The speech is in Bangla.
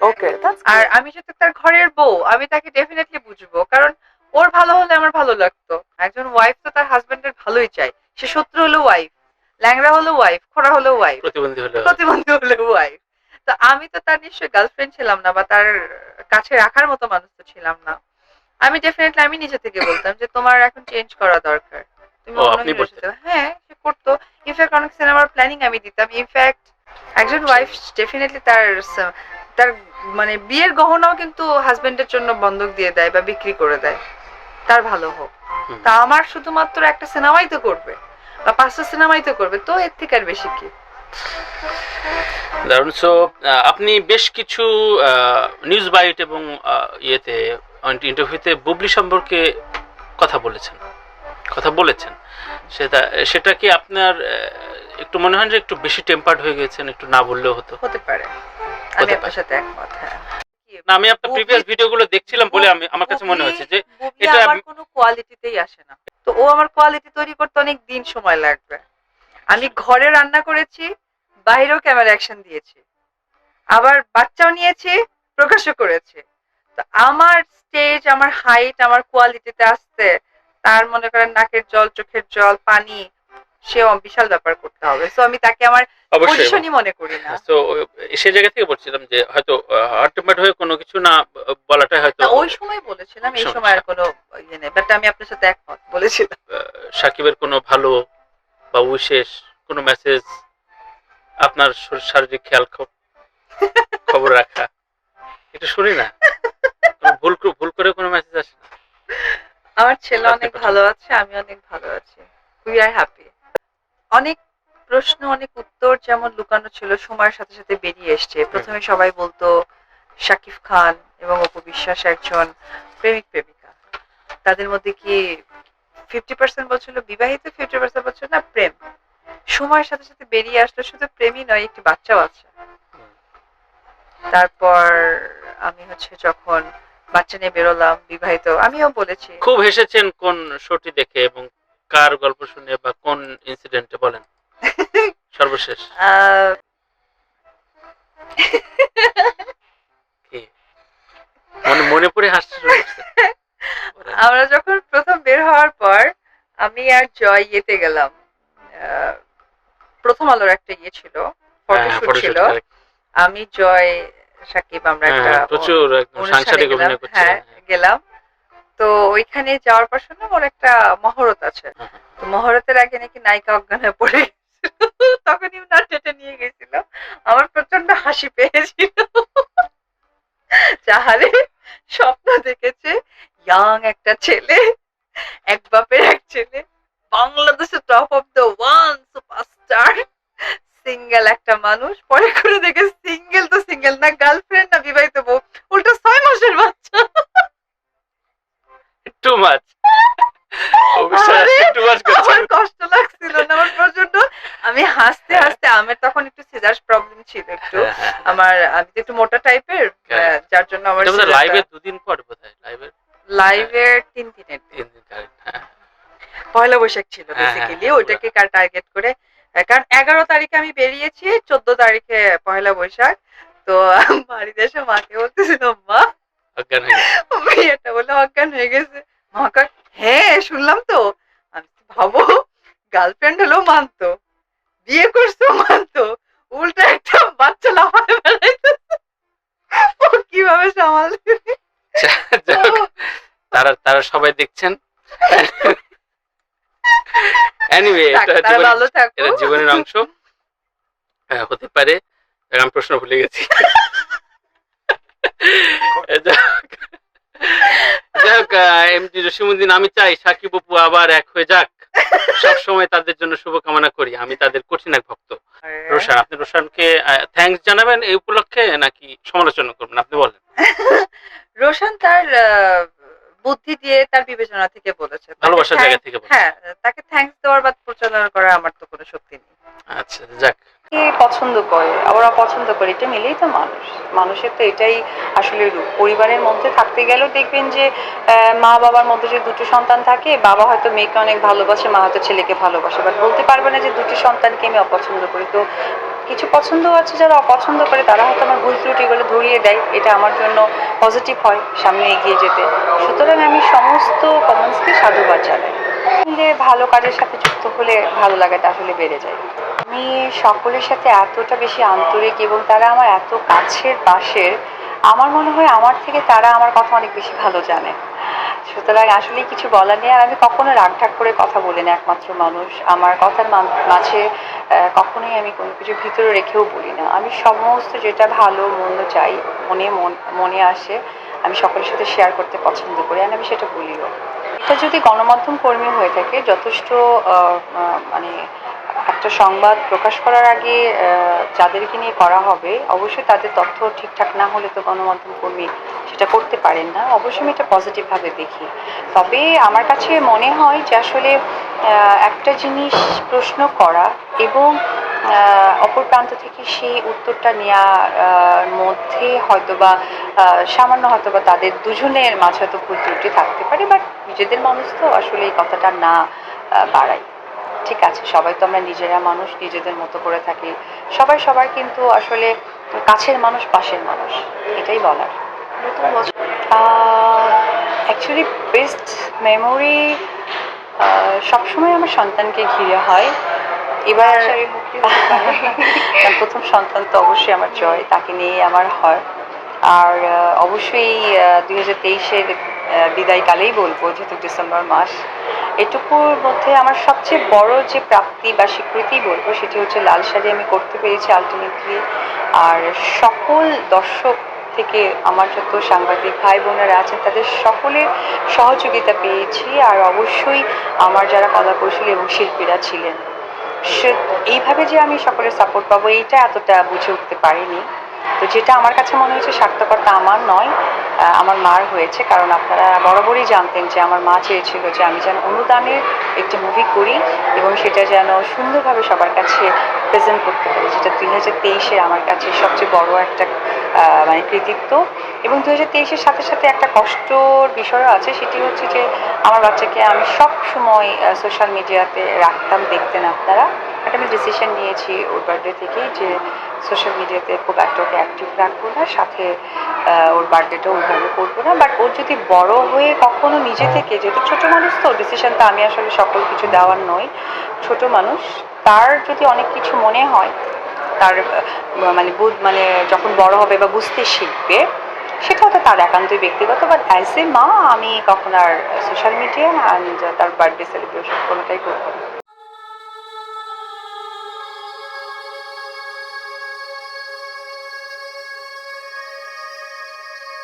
ওকে আর আমি যেহেতু তার ঘরের বউ আমি তাকে ডেফিনেটলি বুঝব কারণ ওর ভালো হলে আমার ভালো লাগতো। একজন ওয়াইফ তো তার হাজবেন্ডের ভালোই চাই সে শত্রু হলো ওয়াইফ ল্যাংড়া হলো ওয়াইফ খোড়া হলো ওয়াইফ প্রতিবন্ধী হলে প্রতিবন্ধী হলো ওয়াইফ তো আমি তো তার নিশ্চয়ই গার্লফ্রেন্ড ছিলাম না বা তার কাছে রাখার মতো মানুষ তো ছিলাম না। আমি ডেফিনেটলি আমি নিজে থেকে বলতাম যে তোমার এখন চেঞ্জ করা দরকার। তুমি হ্যাঁ সে করতো। ইনফ্যাক্ট অনেক সিনেমার প্ল্যানিং আমি দিতাম। ইনফ্যাক্ট একজন ওয়াইফ ডেফিনেটলি তার তার মানে বিয়ের গহনাও কিন্তু হাজবেন্ডের জন্য বন্ধক দিয়ে দেয় বা বিক্রি করে দেয়। তার ভালো হোক। তা আমার শুধুমাত্র একটা সিনেমাই তো করবে বা পাঁচটা সিনেমাই তো করবে তো এর থেকে আর বেশি কি? দারুণ। সো আপনি বেশ কিছু নিউজ বাইট এবং ইয়েতে ইন্টারভিউতে বুবলি সম্পর্কে কথা বলেছেন। কথা বলেছেন। সেটা সেটা কি আপনার একটু মনে হয় যে একটু বেশি টেম্পার্ড হয়ে গেছেন একটু না বললেও হতো। হতে পারে। আমি আপনার সাথে একমত হ্যাঁ। না আমি আপনার প্রিভিয়াস ভিডিওগুলো দেখছিলাম বলে আমি আমার কাছে মনে হয়েছে যে এটা- আমার কোনো কোয়ালিটিতেই আসে না। তো ও আমার কোয়ালিটি তৈরি করতে অনেক দিন সময় লাগবে। আমি ঘরে রান্না করেছি বাইরেও ক্যামেরা অ্যাকশন দিয়েছি। আবার বাচ্চাও নিয়েছি প্রকাশও করেছি। তো আমার স্টেজ আমার হাইট আমার কোয়ালিটিতে আসতে তার মনে করেন নাকের জল চোখের জল পানি সে বিশাল ব্যাপার করতে হবে। তো আমি তাকে আমার পজিশনই মনে করি না। তো সেই জায়গা থেকে বলছিলাম যে হয়তো টেম্পার্ড হয়ে কোনো কিছু না বলাটাই হয়তো ওই সময় বলেছিলাম এই সময় আর কোনো ইয়ে নেই। বাট আমি আপনার সাথে একমত বলেছিলাম। সাকিবের কোনো ভালো বা বিশেষ কোনো মেসেজ আপনার শারীরিক খেয়াল খবর রাখা। এটা শুনি না। ভুল ভুল করে কোনো মেসেজ আসে না। আমার ছেলে অনেক ভালো আছে আমি অনেক ভালো আছি। উই আর হ্যাপি অনেক প্রশ্ন অনেক উত্তর যেমন লুকানো ছিল সময়ের সাথে সাথে বেরিয়ে এসছে। প্রথমে সবাই বলতো শাকিব খান এবং অপু বিশ্বাস একজন প্রেমিক প্রেমিকা। তাদের মধ্যে কি ফিফটি পার্সেন্ট বলছিল বিবাহিত ফিফটি পার্সেন্ট বলছিল না প্রেম। সময়ের সাথে সাথে বেরিয়ে আসলো শুধু প্রেমই নয় একটি বাচ্চাও আছে। তারপর আমি হচ্ছে যখন বাচ্চা নিয়ে বেরোলাম বিবাহিত আমিও বলেছি। খুব হেসেছেন কোন শোটি দেখে এবং কার গল্প শুনে বা কোন ইনসিডেন্টে বলেন? সর্বশেষ। মনে মনে পড়ে হাসতে শুরু করছে? আমরা যখন প্রথম বের হওয়ার পর আমি আর জয় ইয়েতে গেলাম। প্রথম আলোর একটা ইয়ে ছিল হ্যাঁ, ফটোশুট ছিল। আমি জয় সাকিব আমরা একটা হ্যাঁ, প্রচুর সাংসারিক অভিনয় করছিলেন। হ্যাঁ গেলাম। তো ওইখানে যাওয়ার পর শুনলাম ওর একটা মহরত আছে হ্যাঁ। তো মহরতের আগে নাকি নায়িকা অজ্ঞান হয়ে পড়ে। তখনই উনার টেটে নিয়ে গেছিল আমার প্রচণ্ড হাসি পেয়েছিল যাহারে স্বপ্ন দেখেছে ইয়াং একটা ছেলে এক বাপের এক ছেলে বাংলাদেশের top of the one superstar single একটা মানুষ পরে করে দেখে সিঙ্গেল তো সিঙ্গেল না গার্লফ্রেন্ড না বিবাহিত বউ আমি হাসতে হ্যাঁ। হাসতে আমার তখন একটু সিজার প্রবলেম ছিল একটু। হ্যাঁ, হ্যাঁ। আমার আমি একটু মোটা টাইপের। যার জন্য আমার এটা লাইভে দুদিন পর বোধহয় লাইভে লাইভের তিন দিনের তিন দিন পয়লা বৈশাখ ছিল বেসিক্যালি ওইটাকে টার্গেট করে কারণ এগারো তারিখে আমি বেরিয়েছি চোদ্দ তারিখে পয়লা বৈশাখ। তো বাড়িতে এসে মাকে বলতেছিল মা অজ্ঞান হয়ে গেছে। মেয়েটা বলে অজ্ঞান হয়ে গেছে। মা হ্যাঁ শুনলাম তো। আমি ভাবো গার্লফ্রেন্ড হলেও মানতো। বিয়ে করছ মানতো উল্টা একটা বাচ্চা বেড়াইতো ও কীভাবে যাই হোক, তারা তারা সবাই দেখছেন। এনিওয়ে থাক, এটা জীবনের- অংশ। হ্যাঁ, হতে পারে আমি প্রশ্ন ভুলে গেছি। যাই হোক, এমজি জসিমুদ্দিন আমি চাই সাকিব অপু আবার এক হয়ে যাক। সব সময় তাদের জন্য শুভকামনা করি। আমি তাদের কঠিন এক ভক্ত। রোশান আপনি রোশানকে থ্যাঙ্কস জানাবেন এই উপলক্ষে নাকি সমালোচনা করবেন? আপনি বলেন। রোশান তার বুদ্ধি দিয়ে তার বিবেচনা থেকে বলেছে। ভালোবাসার জায়গা থেকে হ্যাঁ তাকে থ্যাঙ্কস দেওয়ার বা প্রচারণা করার আমার তো কোনো শক্তি নেই। আচ্ছা যাক। পছন্দ করে আবার অপছন্দ করে, এটা মিলেই তো মানুষ। মানুষের তো এটাই আসলে রূপ। পরিবারের মধ্যে থাকতে গেলেও দেখবেন যে মা বাবার মধ্যে যে দুটো সন্তান থাকে, বাবা হয়তো মেয়েকে অনেক ভালোবাসে, মা হয়তো ছেলেকে ভালোবাসে বাট বলতে পারবে না যে দুটি সন্তানকে আমি অপছন্দ করি। তো কিছু পছন্দ আছে যারা অপছন্দ করে, তারা হয়তো আমার ভুল ত্রুটিগুলো ধরিয়ে দেয়, এটা আমার জন্য পজিটিভ হয় সামনে এগিয়ে যেতে। সুতরাং আমি সমস্ত কমেন্টসকে সাধুবাদ জানাই। মিলে ভালো কাজের সাথে যুক্ত হলে ভালো লাগাটা আসলে বেড়ে যায়। আমি সকলের সাথে এতটা বেশি আন্তরিক এবং তারা আমার এত কাছের পাশের, আমার মনে হয় আমার থেকে তারা আমার কথা অনেক বেশি ভালো জানে। সুতরাং আসলে কিছু বলার নেই, আর আমি কখনো রাগঢাক করে কথা বলি না একমাত্র মানুষ। আমার কথার মাঝে কখনোই আমি কোনো কিছু ভিতরে রেখেও বলি না। আমি সমস্ত যেটা ভালো মন্দ চাই, মনে মন- মনে আসে, আমি সকলের সাথে শেয়ার করতে পছন্দ করি, আর আমি সেটা বলিও। এটা যদি গণমাধ্যম কর্মী হয়ে থাকে, যথেষ্ট মানে একটা সংবাদ প্রকাশ করার আগে যাদেরকে নিয়ে করা হবে, অবশ্যই তাদের তথ্য ঠিকঠাক না হলে তো গণমাধ্যম কর্মী সেটা করতে পারেন না। অবশ্যই আমি এটা পজিটিভভাবে দেখি। তবে আমার কাছে মনে হয় যে আসলে একটা জিনিস প্রশ্ন করা এবং অপর প্রান্ত থেকে সেই উত্তরটা নেওয়ার মধ্যে হয়তোবা সামান্য হয়তোবা তাদের দুজনের মাঝে হয়তো ভুল ত্রুটি থাকতে পারে বাট নিজেদের মানুষ তো আসলে এই কথাটা না বাড়াই ঠিক আছে সবাই তো আমরা নিজেরা মানুষ নিজেদের মতো করে থাকি। সবাই সবার কিন্তু আসলে কাছের মানুষ পাশের মানুষ। এটাই বলার। নতুন বছর। অ্যাকচুয়ালি বেস্ট মেমোরি সবসময় আমার সন্তানকে ঘিরে হয়। এবার। কারণ প্রথম সন্তান তো অবশ্যই আমার জয় তাকে নিয়ে আমার হয়। আর অবশ্যই দুই হাজার তেইশের বিদায়কালেই বলব যেহেতু ডিসেম্বর মাস। এটুকুর মধ্যে আমার সবচেয়ে বড় যে প্রাপ্তি বা স্বীকৃতি বলব সেটি হচ্ছে লাল শাড়ি আমি করতে পেরেছি আলটিমেটলি আর সকল দর্শক থেকে আমার যত সাংবাদিক ভাই বোনেরা আছেন, তাদের সকলের সহযোগিতা পেয়েছি। আর অবশ্যই আমার যারা কলা কৌশলী এবং শিল্পীরা ছিলেন এইভাবে যে আমি সকলের সাপোর্ট পাবো, এইটা এতটা বুঝে উঠতে পারিনি। তো যেটা আমার কাছে মনে হয়েছে, সার্থকতা আমার নয় আমার মার হয়েছে। কারণ আপনারা বরাবরই জানতেন যে আমার মা চেয়েছিল যে আমি যেন অনুদানের একটি মুভি করি এবং সেটা যেন সুন্দরভাবে সবার কাছে প্রেজেন্ট করতে পারি, যেটা দুই হাজার তেইশে আমার কাছে সবচেয়ে বড় একটা মানে কৃতিত্ব। এবং দু হাজার তেইশের সাথে সাথে একটা কষ্টর বিষয়ও আছে, সেটি হচ্ছে যে আমার বাচ্চাকে আমি সব সময় সোশ্যাল মিডিয়াতে রাখতাম, দেখতেন আপনারা। একটা আমি ডিসিশন নিয়েছি ওর বার্থডে থেকেই যে সোশ্যাল মিডিয়াতে খুব একটা ওকে অ্যাক্টিভ রাখব না, সাথে ওর বার্থডেটাও ওইভাবে করব না। বাট ওর যদি বড় হয়ে কখনো নিজে থেকে, যেহেতু ছোট মানুষ তো ডিসিশনটা আমি আসলে সকল কিছু দেওয়ার নই, ছোট মানুষ, তার যদি অনেক কিছু মনে হয় তার মানে বুধ মানে যখন বড় হবে বা বুঝতে শিখবে সেটা তো তার একান্তই ব্যক্তিগত বাট অ্যাজ এ মা আমি কখন আর সোশ্যাল মিডিয়া অ্যান্ড তার বার্থডে সেলিব্রেশন কোনোটাই করব না।